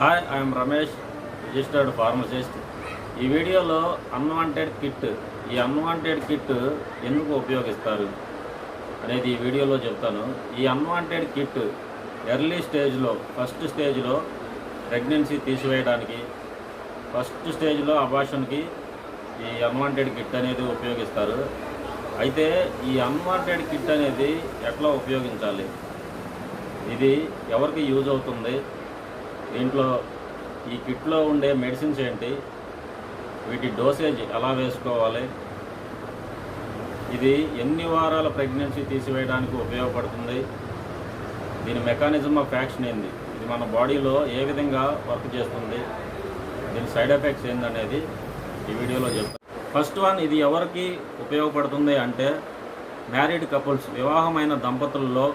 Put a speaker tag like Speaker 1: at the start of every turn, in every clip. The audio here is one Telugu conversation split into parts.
Speaker 1: Hi I'm Ramesh registered pharmacist ఈ వీడియోలో అన్వాంటెడ్ కిట్ ఈ అన్వాంటెడ్ కిట్ ఎందుకు ఉపయోగిస్తారు అనేది ఈ వీడియోలో చెప్తాను. ఈ అన్వాంటెడ్ కిట్ ఎర్లీ స్టేజ్లో ఫస్ట్ స్టేజ్లో ప్రెగ్నెన్సీ తీసివేయడానికి ఫస్ట్ స్టేజ్లో అబాషన్కి ఈ అన్వాంటెడ్ కిట్ అనేది ఉపయోగిస్తారు. అయితే ఈ అన్వాంటెడ్ కిట్ అనేది ఎట్లా ఉపయోగించాలి? ఇది ఎవరికి యూజ్ అవుతుంది? దీంట్లో ఈ కిట్లో ఉండే మెడిసిన్స్ ఏంటి? వీటి డోసేజ్ ఎలా వేసుకోవాలి? ఇది ఎన్ని వారాల ప్రెగ్నెన్సీ తీసివేయడానికి ఉపయోగపడుతుంది? దీని మెకానిజం ఆఫ్ యాక్షన్ ఏంది? ఇది మన బాడీలో ఏ విధంగా వర్క్ చేస్తుంది? దీని సైడ్ ఎఫెక్ట్స్ ఏందనేది ఈ వీడియోలో చెప్తాను. ఫస్ట్ వన్ ఇది ఎవరికి ఉపయోగపడుతుంది అంటే మ్యారీడ్ కపుల్స్ వివాహమైన దంపతుల్లో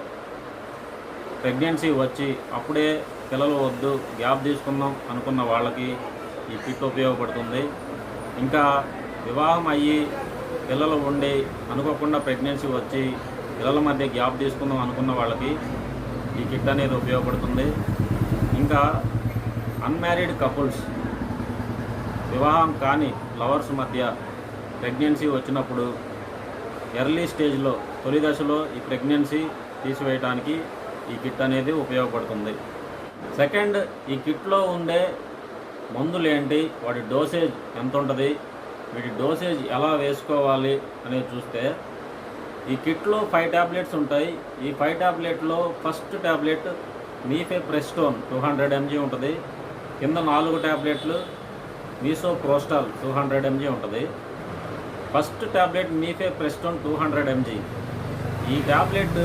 Speaker 1: ప్రెగ్నెన్సీ వచ్చి అప్పుడే పిల్లలు వద్దు గ్యాప్ తీసుకుందాం అనుకున్న వాళ్ళకి ఈ కిట్ ఉపయోగపడుతుంది. ఇంకా వివాహం అయ్యి పిల్లలు ఉండి అనుకోకుండా ప్రెగ్నెన్సీ వచ్చి పిల్లల మధ్య గ్యాప్ తీసుకుందాం అనుకున్న వాళ్ళకి ఈ కిట్ అనేది ఉపయోగపడుతుంది. ఇంకా అన్మ్యారీడ్ కపుల్స్ వివాహం కాని లవర్స్ మధ్య ప్రెగ్నెన్సీ వచ్చినప్పుడు ఎర్లీ స్టేజ్లో తొలి దశలో ఈ ప్రెగ్నెన్సీ తీసివేయడానికి ఈ కిట్ అనేది ఉపయోగపడుతుంది. సెకండ్ ఈ కిట్లో ఉండే మందులు ఏంటి వాటి డోసేజ్ ఎంత ఉంటుంది వీటి డోసేజ్ ఎలా వేసుకోవాలి అనేది చూస్తే ఈ కిట్లో ఫైవ్ ట్యాబ్లెట్స్ ఉంటాయి. ఈ five ట్యాబ్లెట్లో first tablet mifepristone two hundred MG ఉంటుంది. కింద నాలుగు ట్యాబ్లెట్లు misoprostol two hundred MG ఉంటుంది. First tablet mifepristone two hundred MG. ఈ ట్యాబ్లెట్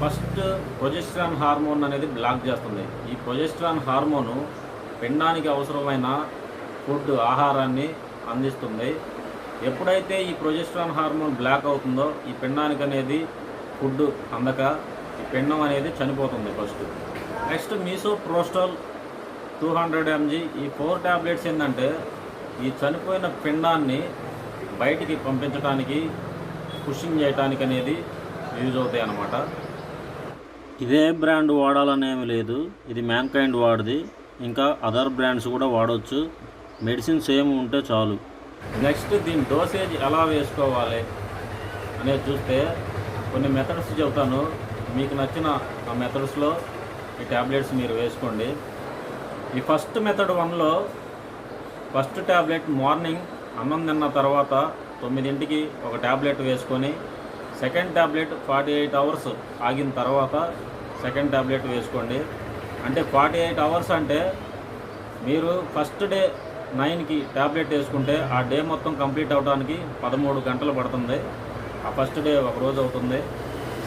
Speaker 1: ఫస్ట్ ప్రొజెస్ట్రాన్ హార్మోన్ అనేది బ్లాక్ చేస్తుంది. ఈ ప్రొజెస్ట్రాన్ హార్మోను పిండానికి అవసరమైన ఫుడ్ ఆహారాన్ని అందిస్తుంది. ఎప్పుడైతే ఈ ప్రొజెస్ట్రాన్ హార్మోన్ బ్లాక్ అవుతుందో ఈ పిండానికి అనేది ఫుడ్ అందక ఈ పిండం అనేది చనిపోతుంది first. Next misoprostol two hundred MG. ఈ ఫోర్ ట్యాబ్లెట్స్ ఏంటంటే ఈ చనిపోయిన పిండాన్ని బయటికి పంపించడానికి పుషింగ్ చేయడానికి అనేది యూజ్ అవుతాయి అన్నమాట ఇదే బ్రాండ్ వాడాలనేమి లేదు. ఇది మ్యాన్కైండ్ వాడిది. ఇంకా అదర్ బ్రాండ్స్ కూడా వాడవచ్చు మెడిసిన్ సేమ్ ఉంటే చాలు. నెక్స్ట్ దీని డోసేజ్ ఎలా వేసుకోవాలి అనేది చూస్తే కొన్ని మెథడ్స్ చెబుతాను. మీకు నచ్చిన ఆ మెథడ్స్లో ఈ ట్యాబ్లెట్స్ మీరు వేసుకోండి. ఈ ఫస్ట్ మెథడ్ వన్లో ఫస్ట్ ట్యాబ్లెట్ మార్నింగ్ అన్నం తిన్న తర్వాత తొమ్మిదింటికి ఒక ట్యాబ్లెట్ వేసుకొని second tablet forty eight hours ఆగిన తర్వాత సెకండ్ ట్యాబ్లెట్ వేసుకోండి. అంటే ఫార్టీ ఎయిట్ అవర్స్ అంటే మీరు ఫస్ట్ డే నైన్కి ట్యాబ్లెట్ వేసుకుంటే ఆ డే మొత్తం కంప్లీట్ అవడానికి పదమూడు గంటలు పడుతుంది. ఆ ఫస్ట్ డే ఒక రోజు అవుతుంది.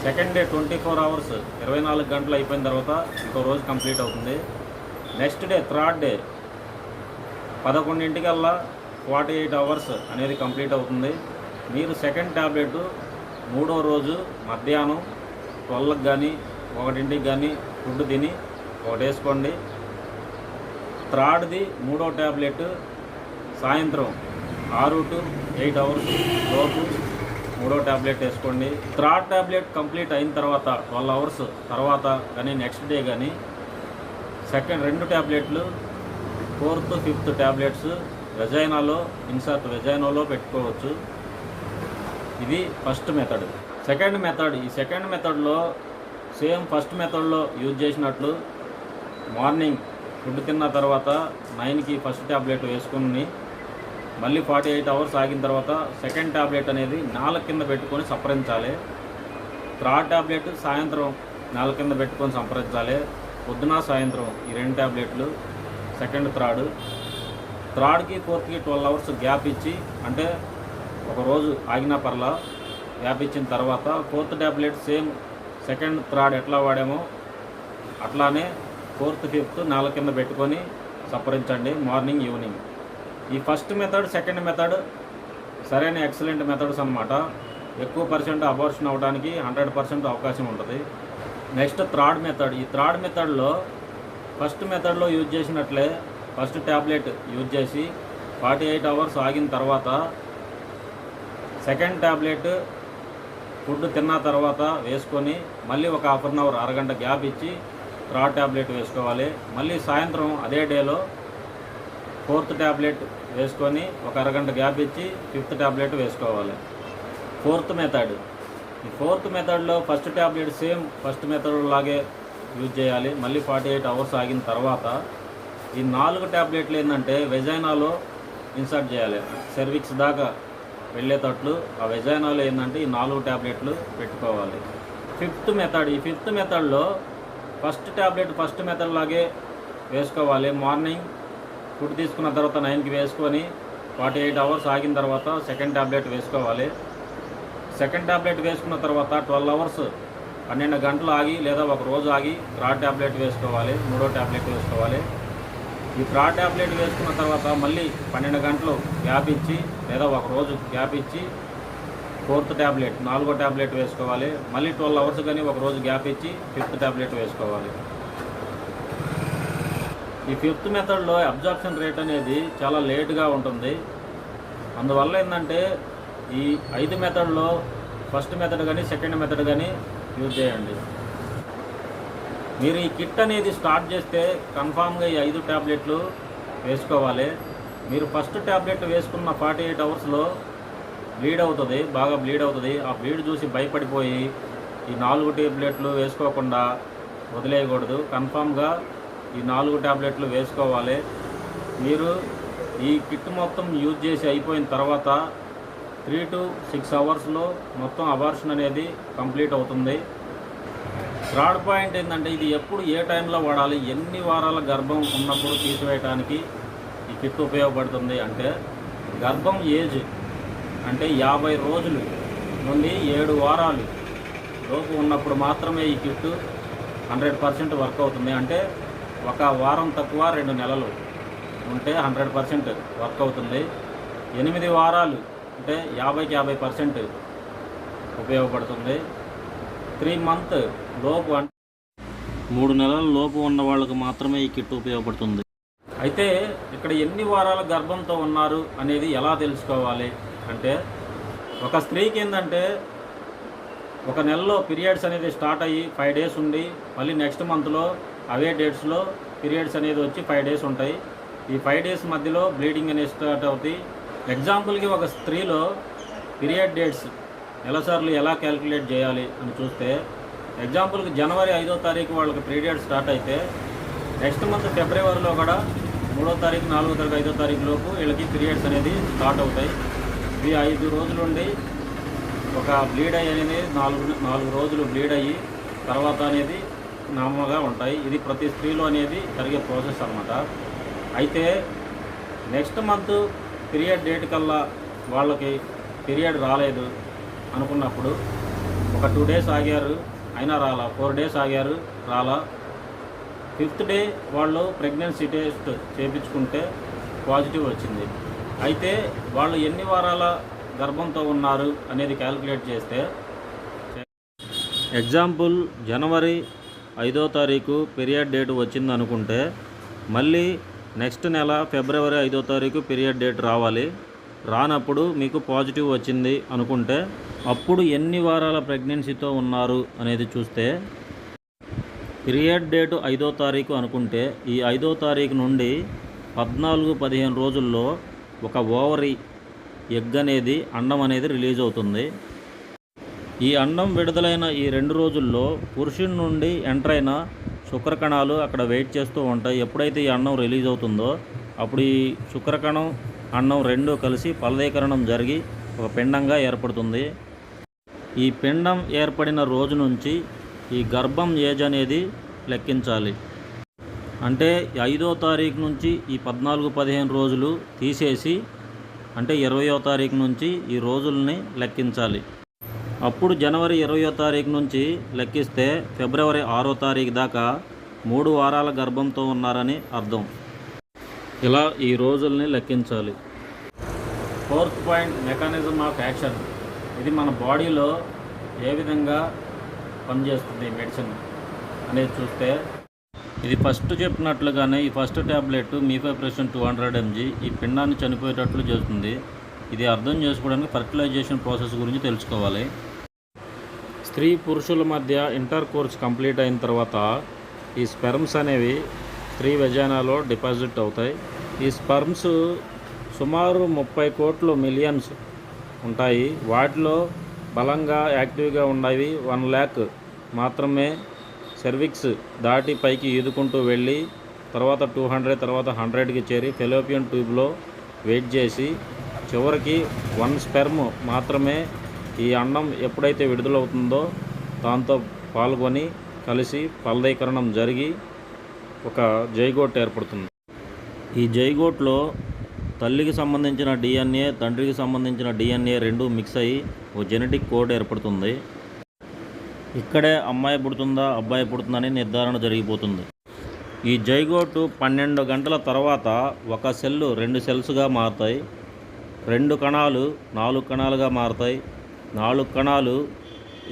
Speaker 1: Second day twenty four hours ఇరవై నాలుగు గంటలు అయిపోయిన తర్వాత ఇంకో రోజు కంప్లీట్ అవుతుంది. నెక్స్ట్ డే థర్డ్ డే పదకొండింటికల్లా ఫార్టీ ఎయిట్ అవర్స్ అనేది కంప్లీట్ అవుతుంది. మీరు సెకండ్ ట్యాబ్లెట్ మూడో రోజు మధ్యాహ్నం ట్వెల్వ్కి కానీ ఒకటింటికి కానీ ఫుడ్ తిని ఒకటి వేసుకోండి థర్డ్ది మూడో ట్యాబ్లెట్ సాయంత్రం ఆరు టు ఎయిట్ అవర్స్ లోపు మూడో ట్యాబ్లెట్ వేసుకోండి. థర్డ్ ట్యాబ్లెట్ కంప్లీట్ అయిన తర్వాత ట్వెల్వ్ అవర్స్ తర్వాత కానీ నెక్స్ట్ డే కానీ సెకండ్ రెండు ట్యాబ్లెట్లు ఫోర్త్ ఫిఫ్త్ ట్యాబ్లెట్స్ వెజైనాలో ఇన్సర్ట్ వెజైనాలో పెట్టుకోవచ్చు. ఇది ఫస్ట్ మెథడ్ సెకండ్ మెథడ్ ఈ సెకండ్ మెథడ్లో సేమ్ ఫస్ట్ మెథడ్లో యూజ్ చేసినట్లు మార్నింగ్ ఫుడ్ తిన్న తర్వాత నైన్కి ఫస్ట్ ట్యాబ్లెట్ వేసుకుని మళ్ళీ ఫార్టీ ఎయిట్ అవర్స్ ఆగిన తర్వాత సెకండ్ ట్యాబ్లెట్ అనేది నాలుగు కింద పెట్టుకొని సంప్రదించాలి. థర్డ్ ట్యాబ్లెట్ సాయంత్రం నాలుగు కింద పెట్టుకొని సంప్రదించాలి. పొద్దున సాయంత్రం ఈ రెండు ట్యాబ్లెట్లు సెకండ్ థర్డ్ థర్డ్కి ఫోర్త్కి ట్వెల్వ్ అవర్స్ గ్యాప్ ఇచ్చి అంటే ఒకరోజు ఆగినా పర్లా వ్యాపించిన తర్వాత fourth tablet same second third ఎట్లా వాడామో అట్లానే ఫోర్త్ ఫిఫ్త్ నాలుగు కింద పెట్టుకొని సపరించండి. Morning evening. ఈ ఫస్ట్ మెథడ్ సెకండ్ మెథడ్ సరైన ఎక్సలెంట్ మెథడ్స్ అనమాట ఎక్కువ పర్సెంట్ అబార్షన్ అవ్వడానికి హండ్రెడ్ పర్సెంట్ అవకాశం ఉంటుంది. Next third method. ఈ థర్డ్ మెథడ్లో ఫస్ట్ మెథడ్లో యూజ్ చేసినట్లే ఫస్ట్ ట్యాబ్లెట్ యూజ్ చేసి ఫార్టీ ఎయిట్ అవర్స్ ఆగిన తర్వాత సెకండ్ ట్యాబ్లెట్ ఫుడ్ తిన్న తర్వాత వేసుకొని మళ్ళీ ఒక హాఫ్ అన్ అవర్ అరగంట గ్యాప్ ఇచ్చి థర్డ్ ట్యాబ్లెట్ వేసుకోవాలి. మళ్ళీ సాయంత్రం అదే డేలో ఫోర్త్ ట్యాబ్లెట్ వేసుకొని ఒక అరగంట గ్యాప్ ఇచ్చి ఫిఫ్త్ ట్యాబ్లెట్ వేసుకోవాలి. Fourth method. ఈ ఫోర్త్ మెథడ్లో first tablet same first method లాగే యూజ్ చేయాలి. మళ్ళీ ఫార్టీ ఎయిట్ అవర్స్ ఆగిన తర్వాత ఈ నాలుగు ట్యాబ్లెట్లు ఏంటంటే వెజైనాలో ఇన్సర్ట్ చేయాలి. సెర్విక్స్ దాకా వెళ్ళేటట్లు ఆ వెజైనాలో ఏంటంటే ఈ నాలుగు ట్యాబ్లెట్లు పెట్టుకోవాలి. ఫిఫ్త్ మెథడ్ ఈ ఫిఫ్త్ మెథడ్లో ఫస్ట్ ట్యాబ్లెట్ ఫస్ట్ మెథడ్ లాగే వేసుకోవాలి. మార్నింగ్ ఫుడ్ తీసుకున్న తర్వాత నైన్కి వేసుకొని ఫార్టీ ఎయిట్ అవర్స్ ఆగిన తర్వాత సెకండ్ ట్యాబ్లెట్ వేసుకోవాలి. సెకండ్ ట్యాబ్లెట్ వేసుకున్న తర్వాత ట్వెల్వ్ అవర్స్ పన్నెండు గంటలు ఆగి లేదా ఒక రోజు ఆగి థర్డ్ ట్యాబ్లెట్ వేసుకోవాలి. మూడో ట్యాబ్లెట్ వేసుకోవాలి. ఈ ఫ్రాడ్ ట్యాబ్లెట్ వేసుకున్న తర్వాత మళ్ళీ పన్నెండు గంటలు గ్యాప్ ఇచ్చి లేదా ఒక రోజు గ్యాప్ ఇచ్చి ఫోర్త్ ట్యాబ్లెట్ నాలుగో ట్యాబ్లెట్ వేసుకోవాలి. మళ్ళీ ట్వెల్వ్ అవర్స్ కానీ ఒక రోజు గ్యాప్ ఇచ్చి ఫిఫ్త్ ట్యాబ్లెట్ వేసుకోవాలి. ఈ ఫిఫ్త్ మెథడ్లో అబ్జార్ప్షన్ రేట్ అనేది చాలా లేట్గా ఉంటుంది. అందువల్ల ఏంటంటే ఈ ఐదు మెథడ్లో ఫస్ట్ మెథడ్ కానీ సెకండ్ మెథడ్ కానీ యూజ్ చేయండి. మీరు ఈ కిట్ అనేది స్టార్ట్ చేస్తే కన్ఫామ్గా ఈ ఐదు ట్యాబ్లెట్లు వేసుకోవాలి. మీరు ఫస్ట్ ట్యాబ్లెట్ వేసుకున్న ఫార్టీ ఎయిట్ అవర్స్లో బ్లీడ్ అవుతుంది బాగా బ్లీడ్ అవుతుంది. ఆ బ్లీడ్ చూసి భయపడిపోయి ఈ నాలుగు ట్యాబ్లెట్లు వేసుకోకుండా వదిలేయకూడదు. కన్ఫామ్గా ఈ నాలుగు ట్యాబ్లెట్లు వేసుకోవాలి. మీరు ఈ కిట్ మొత్తం యూజ్ చేసి అయిపోయిన తర్వాత త్రీ టు సిక్స్ అవర్స్లో మొత్తం అబార్షన్ అనేది కంప్లీట్ అవుతుంది. థర్డ్ పాయింట్ ఏంటంటే ఇది ఎప్పుడు ఏ టైంలో వాడాలి ఎన్ని వారాల గర్భం ఉన్నప్పుడు తీసివేయడానికి ఈ కిట్ ఉపయోగపడుతుంది అంటే గర్భం ఏజ్ అంటే యాభై రోజులు నుండి ఏడు వారాలు లోపు ఉన్నప్పుడు మాత్రమే ఈ కిట్ హండ్రెడ్ పర్సెంట్ వర్క్ అవుతుంది. అంటే ఒక వారం తక్కువ రెండు నెలలు ఉంటే హండ్రెడ్ పర్సెంట్ వర్క్ అవుతుంది. ఎనిమిది వారాలు అంటే యాభైకి యాభై పర్సెంట్ ఉపయోగపడుతుంది. త్రీ మంత్ లోపు అంటే మూడు నెలల లోపు ఉన్న వాళ్ళకు మాత్రమే ఈ కిట్ ఉపయోగపడుతుంది. అయితే ఇక్కడ ఎన్ని వారాల గర్భంతో ఉన్నారు అనేది ఎలా తెలుసుకోవాలి? అంటే ఒక స్త్రీకి ఏంటంటే ఒక నెలలో పీరియడ్స్ అనేది స్టార్ట్ అయ్యి ఫైవ్ డేస్ ఉండి మళ్ళీ నెక్స్ట్ మంత్లో అవే డేట్స్లో పీరియడ్స్ అనేది వచ్చి ఫైవ్ డేస్ ఉంటాయి. ఈ ఫైవ్ డేస్ మధ్యలో బ్లీడింగ్ అనేది స్టార్ట్ అవుతాయి ఎగ్జాంపుల్కి ఒక స్త్రీలో పీరియడ్ డేట్స్ నెలసార్లు ఎలా క్యాలిక్యులేట్ చేయాలి అని చూస్తే ఎగ్జాంపుల్కి జనవరి ఐదో తారీఖు వాళ్ళకి పీరియడ్ స్టార్ట్ అయితే నెక్స్ట్ మంత్ ఫిబ్రవరిలో కూడా మూడో తారీఖు నాలుగో తారీఖు ఐదో తారీఖు లోపు వీళ్ళకి పీరియడ్స్ అనేది స్టార్ట్ అవుతాయి. ఇవి ఐదు రోజుల నుండి ఒక బ్లీడ్ అయ్యి అనేది నాలుగు నాలుగు రోజులు బ్లీడ్ అయ్యి తర్వాత అనేది నామగా ఉంటాయి. ఇది ప్రతి స్త్రీలో అనేది జరిగే ప్రాసెస్ అన్నమాట. అయితే నెక్స్ట్ మంత్ పీరియడ్ డేట్ కల్లా వాళ్ళకి పీరియడ్ రాలేదు. అనుకున్నప్పుడు ఒక టూ డేస్ ఆగారు అయినా రాలా ఫోర్ డేస్ ఆగారు రాలా. ఫిఫ్త్ డే వాళ్ళు ప్రెగ్నెన్సీ టెస్ట్ చేయించుకుంటే పాజిటివ్ వచ్చింది. అయితే వాళ్ళు ఎన్ని వారాల గర్భంతో ఉన్నారు అనేది క్యాలిక్యులేట్ చేస్తే ఎగ్జాంపుల్ జనవరి ఐదో తారీఖు పీరియడ్ డేట్ వచ్చింది అనుకుంటే మళ్ళీ నెక్స్ట్ నెల ఫిబ్రవరి ఐదో తారీఖు పీరియడ్ డేట్ రావాలి. రానప్పుడు మీకు పాజిటివ్ వచ్చింది అనుకుంటే అప్పుడు ఎన్ని వారాల ప్రెగ్నెన్సీతో ఉన్నారు అనేది చూస్తే పీరియడ్ డేటు ఐదో తారీఖు అనుకుంటే ఈ ఐదో తారీఖు నుండి పద్నాలుగు పదిహేను రోజుల్లో ఒక ఓవరి ఎగ్ అనేది అండం అనేది రిలీజ్ అవుతుంది. ఈ అండం విడుదలైన ఈ రెండు రోజుల్లో పురుషుడి నుండి ఎంటర్ అయిన శుక్రకణాలు అక్కడ వెయిట్ చేస్తూ ఉంటాయి. ఎప్పుడైతే ఈ అండం రిలీజ్ అవుతుందో అప్పుడు ఈ శుక్రకణం అండం రెండు కలిసి ఫలదీకరణం జరిగి ఒక పిండంగా ఏర్పడుతుంది. ఈ పిండం ఏర్పడిన రోజు నుంచి ఈ గర్భం ఏజ్ అనేది లెక్కించాలి. అంటే ఐదో తారీఖు నుంచి ఈ పద్నాలుగు పదిహేను రోజులు తీసేసి అంటే ఇరవయో తారీఖు నుంచి ఈ రోజుల్ని లెక్కించాలి. అప్పుడు జనవరి ఇరవయో తారీఖు నుంచి లెక్కిస్తే ఫిబ్రవరి ఆరో తారీఖు దాకా మూడు వారాల గర్భంతో ఉన్నారని అర్థం. ఇలా ఈ రోజుల్ని లెక్కించాలి. Fourth point mechanism of action. ఇది మన బాడీలో ఏ విధంగా పనిచేస్తుంది మెడిసిన్ అనేది చూస్తే ఇది ఫస్ట్ చెప్పినట్లుగానే ఈ first tablet mifepristone two hundred MG ఈ పిండాన్ని చనిపోయేటట్లు చేస్తుంది. ఇది అర్థం చేసుకోవడానికి ఫర్టిలైజేషన్ ప్రాసెస్ గురించి తెలుసుకోవాలి. స్త్రీ పురుషుల మధ్య ఇంటర్ కోర్స్ కంప్లీట్ అయిన తర్వాత ఈ స్పెర్మ్స్ అనేవి స్త్రీ వెజానాలో డిపాజిట్ అవుతాయి. ఈ స్పర్మ్స్ సుమారు ముప్పై కోట్లు మిలియన్స్ ఉంటాయి. వాటిలో బలంగా యాక్టివ్గా ఉన్నవి వన్ ల్యాక్ మాత్రమే సెర్విక్స్ దాటి పైకి ఈదుకుంటూ వెళ్ళి తర్వాత టూ హండ్రెడ్ తర్వాత హండ్రెడ్కి చేరి ఫెలోపియన్ ట్యూబ్లో వెయిట్ చేసి చివరికి వన్ స్పెర్మ్ మాత్రమే ఈ అండం ఎప్పుడైతే విడుదలవుతుందో దాంతో పాల్గొని కలిసి ఫలదీకరణం జరిగి ఒక జైగోట్ ఏర్పడుతుంది. ఈ జైగోట్లో తల్లికి సంబంధించిన డిఎన్ఏ తండ్రికి సంబంధించిన డిఎన్ఏ రెండు మిక్స్ అయ్యి ఓ జెనెటిక్ కోడ్ ఏర్పడుతుంది. ఇక్కడే అమ్మాయి పుడుతుందా అబ్బాయి పుడుతుందని నిర్ధారణ జరిగిపోతుంది. ఈ జైగోటు పన్నెండు గంటల తర్వాత ఒక సెల్లు రెండు సెల్స్గా మారుతాయి. రెండు కణాలు నాలుగు కణాలుగా మారుతాయి. నాలుగు కణాలు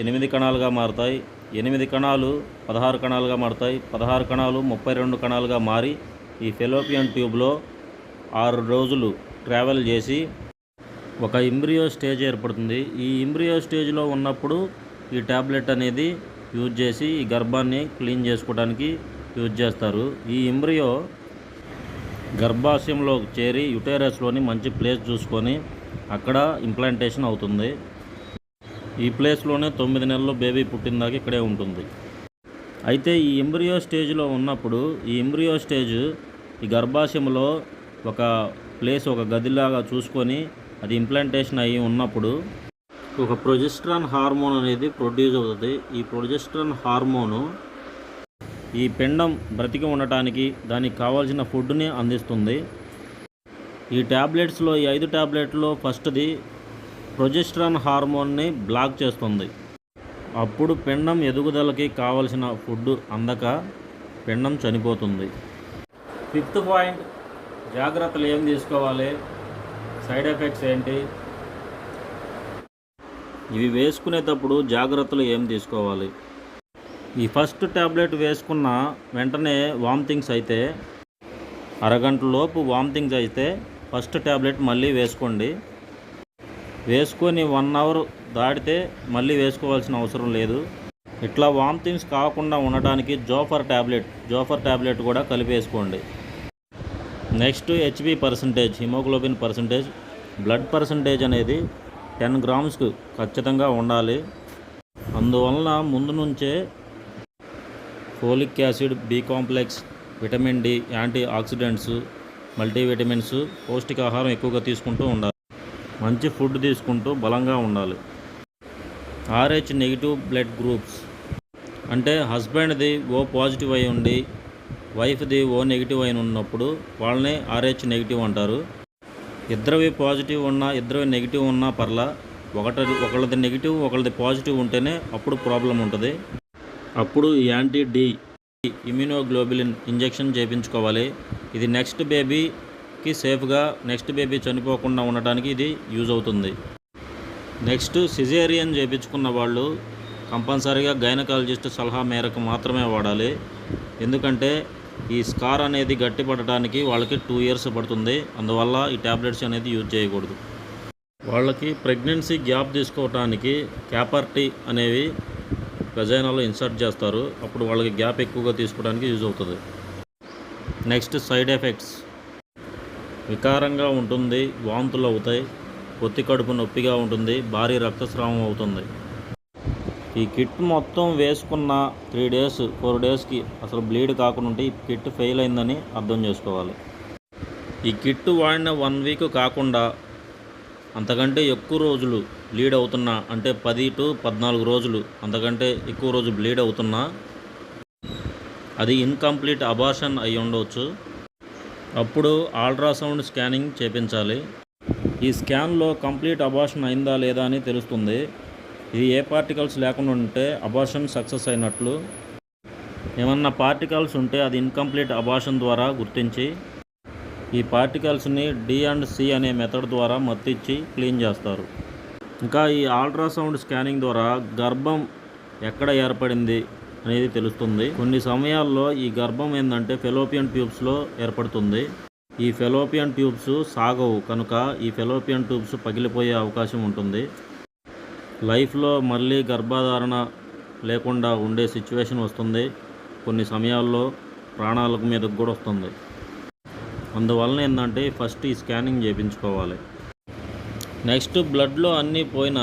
Speaker 1: ఎనిమిది కణాలుగా మారుతాయి. ఎనిమిది కణాలు పదహారు కణాలుగా మారుతాయి. పదహారు కణాలు ముప్పై రెండు కణాలుగా మారి ఈ ఫెలోపియన్ ట్యూబ్లో ఆరు రోజులు ట్రావెల్ చేసి ఒక ఇంబ్రియో స్టేజ్ ఏర్పడుతుంది. ఈ ఇంబ్రియో స్టేజ్లో ఉన్నప్పుడు ఈ ట్యాబ్లెట్ అనేది యూజ్ చేసి ఈ గర్భాన్ని క్లీన్ చేసుకోవడానికి యూజ్ చేస్తారు. ఈ ఇంబ్రియో గర్భాశయంలో చేరి యుటేరస్లోని మంచి ప్లేస్ చూసుకొని అక్కడ ఇంప్లాంటేషన్ అవుతుంది. ఈ ప్లేస్లోనే తొమ్మిది నెలలు బేబీ పుట్టిందాక ఇక్కడే ఉంటుంది. అయితే ఈ ఎంబ్రియో స్టేజ్లో ఉన్నప్పుడు ఈ ఎంబ్రియో స్టేజ్ ఈ గర్భాశయంలో ఒక ప్లేస్ ఒక గదిలాగా చూసుకొని అది ఇంప్లాంటేషన్ అయ్యి ఉన్నప్పుడు ఒక ప్రొజెస్ట్రాన్ హార్మోన్ అనేది ప్రొడ్యూస్ అవుతుంది. ఈ ప్రొజెస్ట్రాన్ హార్మోను ఈ పిండం బ్రతికి ఉండటానికి దానికి కావాల్సిన ఫుడ్ని అందిస్తుంది. ఈ ట్యాబ్లెట్స్లో ఈ ఐదు ట్యాబ్లెట్లో ఫస్ట్ది ప్రొజెస్ట్రాన్ హార్మోన్ని బ్లాక్ చేస్తుంది. అప్పుడు పిండం ఎదుగుదలకి కావలసిన ఫుడ్ అందక పిండం చనిపోతుంది. ఫిఫ్త్ పాయింట్ జాగ్రత్తలు ఏం తీసుకోవాలి? సైడ్ ఎఫెక్ట్స్ ఏంటి? ఇవి వేసుకునేటప్పుడు జాగ్రత్తలు ఏం తీసుకోవాలి? ఈ ఫస్ట్ ట్యాబ్లెట్ వేసుకున్న వెంటనే వామిటింగ్స్ అయితే అరగంటలోపు వామిటింగ్స్ అయితే ఫస్ట్ ట్యాబ్లెట్ మళ్ళీ వేసుకోండి. వేసుకొని వన్ అవర్ దాటితే మళ్ళీ వేసుకోవాల్సిన అవసరం లేదు. ఇట్లా వామిటింగ్స్ కాకుండా ఉండటానికి జోఫర్ ట్యాబ్లెట్ జోఫర్ ట్యాబ్లెట్ కూడా కలిపేసుకోండి. Next HB percentage haemoglobin percentage blood percentage అనేది టెన్ గ్రామ్స్కు ఖచ్చితంగా ఉండాలి. అందువలన ముందు నుంచే folic acid B complex vitamin D anti oxidants multivitamins పౌష్టికాహారం ఎక్కువగా తీసుకుంటూ ఉండాలి. మంచి ఫుడ్ తీసుకుంటూ బలంగా ఉండాలి. RH negative blood groups. అంటే హస్బెండ్ది ఓ పాజిటివ్ అయి ఉండి వైఫ్ది ఓ నెగిటివ్ అయిన ఉన్నప్పుడు వాళ్ళని ఆర్హెచ్ నెగిటివ్ అంటారు. ఇద్దరివి పాజిటివ్ ఉన్నా ఇద్దరివి నెగిటివ్ ఉన్నా పర్లా ఒకటి ఒకళ్ళది నెగిటివ్ ఒకళ్ళది పాజిటివ్ ఉంటేనే అప్పుడు ప్రాబ్లం ఉంటుంది. అప్పుడు యాంటీ డి ఇమ్యూనోగ్లోబులిన్ ఇంజెక్షన్ చేయించుకోవాలి ఇది నెక్స్ట్ బేబీ కి సేఫ్గా నెక్స్ట్ బేబీ చనిపోకుండా ఉండటానికి ఇది యూజ్ అవుతుంది. నెక్స్ట్ సిజేరియన్ చేయించుకున్న వాళ్ళు కంపల్సరీగా గైనకాలజిస్ట్ సలహా మేరకు మాత్రమే వాడాలి. ఎందుకంటే ఈ స్కార్ అనేది గట్టిపడటానికి వాళ్ళకి టూ ఇయర్స్ పడుతుంది. అందువల్ల ఈ ట్యాబ్లెట్స్ అనేది యూజ్ చేయకూడదు. వాళ్ళకి ప్రెగ్నెన్సీ గ్యాప్ తీసుకోవటానికి క్యాపర్టీ అనేవి వెజైనాలో ఇన్సర్ట్ చేస్తారు. అప్పుడు వాళ్ళకి గ్యాప్ ఎక్కువగా తీసుకోవడానికి యూజ్ అవుతుంది. Next side effects. వికారంగా ఉంటుంది వాంతులు అవుతాయి పొత్తి కడుపు నొప్పిగా ఉంటుంది భారీ రక్తస్రావం అవుతుంది. ఈ కిట్ మొత్తం వేసుకున్న త్రీ డేస్ ఫోర్ డేస్కి అసలు బ్లీడ్ కాకుండా ఉంటే ఈ కిట్ ఫెయిల్ అయిందని అర్థం చేసుకోవాలి. ఈ కిట్ వాడిన వన్ వీక్ కాకుండా అంతకంటే ఎక్కువ రోజులు బ్లీడ్ అవుతున్నా అంటే పది టు పద్నాలుగు రోజులు అంతకంటే ఎక్కువ రోజు బ్లీడ్ అవుతున్నా అది ఇన్కంప్లీట్ అబార్షన్ అయి ఉండవచ్చు అప్పుడు అల్ట్రాసౌండ్ స్కానింగ్ చేపించాలి. ఈ స్కాన్లో కంప్లీట్ అబార్షన్ అయిందా లేదా అని తెలుస్తుంది. ఇది ఏ పార్టికల్స్ లేకుండా ఉంటే అబార్షన్ సక్సెస్ అయినట్లు. ఏమన్నా పార్టికల్స్ ఉంటే అది ఇన్కంప్లీట్ అబార్షన్ ద్వారా గుర్తించి ఈ పార్టికల్స్ని డి అండ్ సి అనే మెథడ్ ద్వారా మత్తిచ్చి క్లీన్ చేస్తారు. ఇంకా ఈ అల్ట్రాసౌండ్ స్కానింగ్ ద్వారా గర్భం ఎక్కడ ఏర్పడింది? అనేది తెలుస్తుంది. కొన్ని సమయాల్లో ఈ గర్భం ఏంటంటే ఫెలోపియన్ ట్యూబ్స్లో ఏర్పడుతుంది. ఈ ఫెలోపియన్ ట్యూబ్స్ సాగవు. కనుక ఈ ఫెలోపియన్ ట్యూబ్స్ పగిలిపోయే అవకాశం ఉంటుంది. లైఫ్లో మళ్ళీ గర్భధారణ లేకుండా ఉండే సిచ్యువేషన్ వస్తుంది. కొన్ని సమయాల్లో ప్రాణాలకు మీదకు కూడా వస్తుంది. అందువలన ఏంటంటే ఫస్ట్ ఈ స్కానింగ్ చేయించుకోవాలి. నెక్స్ట్ బ్లడ్లో అన్నీ పోయిన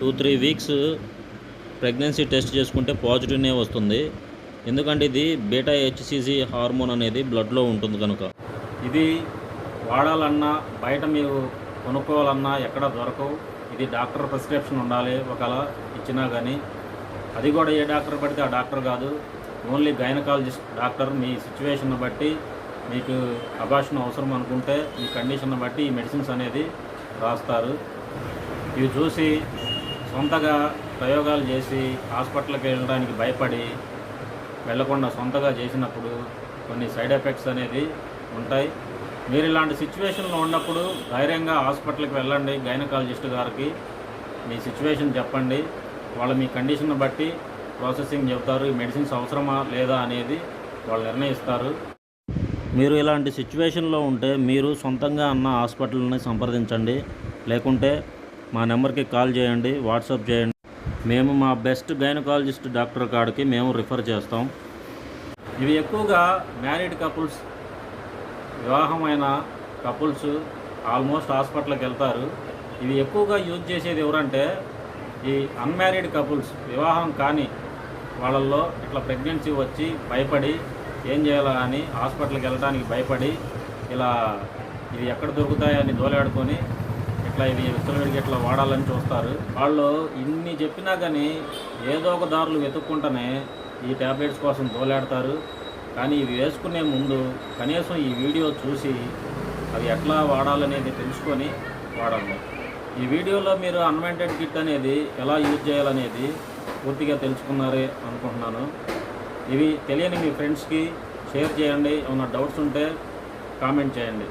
Speaker 1: two three weeks pregnancy test చేసుకుంటే పాజిటివ్నే వస్తుంది. ఎందుకంటే ఇది బీటా హెచ్సిసి హార్మోన్ అనేది బ్లడ్లో ఉంటుంది కనుక. ఇది వాడాలన్నా బయట మీరు కొనుక్కోవాలన్నా ఎక్కడ దొరకవు. ఇది డాక్టర్ ప్రిస్క్రిప్షన్ ఉండాలి ఒకవేళ ఇచ్చినా కానీ అది కూడా ఏ డాక్టర్ పడితే ఆ డాక్టర్ కాదు. ఓన్లీ గైనకాలజిస్ట్ డాక్టర్ మీ సిచ్యువేషన్ బట్టి మీకు అభాషణ అవసరం అనుకుంటే మీ కండిషన్ బట్టి ఈ మెడిసిన్స్ అనేది రాస్తారు. ఇవి చూసి సొంతగా ప్రయోగాలు చేసి హాస్పిటల్కి వెళ్ళడానికి భయపడి వెళ్ళకుండా సొంతగా చేసినప్పుడు కొన్ని సైడ్ ఎఫెక్ట్స్ అనేది ఉంటాయి. మీరు ఇలాంటి సిచ్యువేషన్లో ఉన్నప్పుడు ధైర్యంగా హాస్పిటల్కి వెళ్ళండి గైనకాలజిస్ట్ గారికి మీ సిచ్యువేషన్ చెప్పండి. వాళ్ళు మీ కండిషన్ బట్టి ప్రాసెసింగ్ చెప్తారు ఈ మెడిసిన్స్ అవసరమా లేదా అనేది వాళ్ళు నిర్ణయిస్తారు. మీరు ఇలాంటి సిచ్యువేషన్లో ఉంటే మీరు సొంతంగా అన్న హాస్పిటల్ని సంప్రదించండి. లేకుంటే మా నెంబర్కి కాల్ చేయండి వాట్సాప్ చేయండి. మేము మా బెస్ట్ గైనకాలజిస్ట్ డాక్టర్ కాడికి మేము రిఫర్ చేస్తాం. ఇవి ఎక్కువగా మ్యారీడ్ కపుల్స్ వివాహమైన కపుల్స్ ఆల్మోస్ట్ హాస్పిటల్కి వెళ్తారు. ఇవి ఎక్కువగా యూజ్ చేసేది ఎవరంటే ఈ అన్మ్యారీడ్ కపుల్స్ వివాహం కాని వాళ్ళల్లో ఇట్లా ప్రెగ్నెన్సీ వచ్చి భయపడి ఏం చేయాలా అని హాస్పిటల్కి వెళ్ళడానికి భయపడి ఇలా ఇవి ఎక్కడ దొరుకుతాయని దోలాడుకొని ఇట్లా ఇవి విత్తలవిడికి ఇట్లా వాడాలని చూస్తారు. వాళ్ళు ఇన్ని చెప్పినా కానీ ఏదో ఒక దారులు వెతుక్కుంటేనే ఈ ట్యాబ్లెట్స్ కోసం తోలాడతారు కానీ ఇవి వేసుకునే ముందు కనీసం ఈ వీడియో చూసి అవి ఎట్లా వాడాలనేది తెలుసుకొని వాడాలి. ఈ వీడియోలో మీరు అన్వాంటెడ్ కిట్ అనేది ఎలా యూజ్ చేయాలనేది పూర్తిగా తెలుసుకున్నారే అనుకుంటున్నాను. ఇవి తెలియని మీ ఫ్రెండ్స్కి షేర్ చేయండి. ఏమైనా డౌట్స్ ఉంటే కామెంట్ చేయండి.